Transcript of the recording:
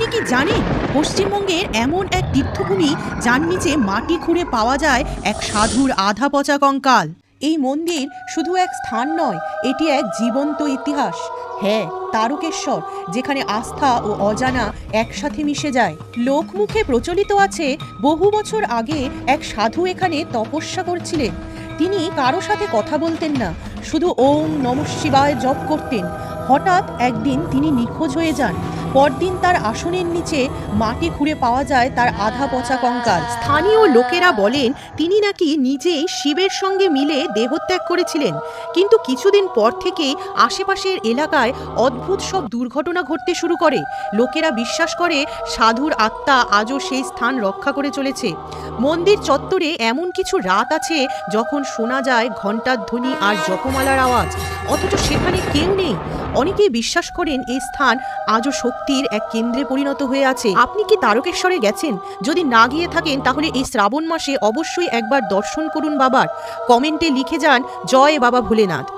আপনি কি জানেন, পশ্চিমবঙ্গের এমন এক তীর্থভূমি যার নিচে মাটি খুঁড়ে পাওয়া যায় এক সাধুর আধা পচা কঙ্কাল? এই মন্দির শুধু এক স্থান নয়, এটি এক জীবন্ত ইতিহাস। হ্যাঁ তারকেশ্বর, যেখানে আস্থা ও অজানা একসাথে মিশে যায়। লোকমুখে প্রচলিত আছে, বহু বছর আগে এক সাধু এখানে তপস্যা করছিলেন। তিনি কারও সাথে কথা বলতেন না, শুধু ওম নম শিবায় জপ করতেন। হঠাৎ একদিন তিনি নিখোঁজ হয়ে যান। পরদিন তার আসনের নিচে মাটি খুঁড়ে পাওয়া যায় তার আধা পচা কঙ্কাল। স্থানীয় লোকেরা বলেন, তিনি নাকি নিজেই শিবের সঙ্গে মিলে দেহত্যাগ করেছিলেন। কিন্তু কিছুদিন পর থেকে আশেপাশের এলাকায় অদ্ভুত সব দুর্ঘটনা ঘটতে শুরু করে। লোকেরা বিশ্বাস করে, সাধুর আত্মা আজও সেই স্থান রক্ষা করে চলেছে। মন্দির চত্বরে এমন কিছু রাত আছে যখন শোনা যায় ঘণ্টার ধ্বনি আর জপমালার আওয়াজ। অথচ সেখানে কেউ নেই। অনেকেই বিশ্বাস করেন, এই স্থান আজও শক্তির এক কেন্দ্রে পরিণত হয়ে আছে। আপনি কি তারকেশ্বরে গেছেন? যদি না গিয়ে থাকেন, তাহলে এই শ্রাবণ মাসে অবশ্যই একবার দর্শন করুন বাবার। কমেন্টে লিখে যান, জয় বাবা ভোলেনাথ।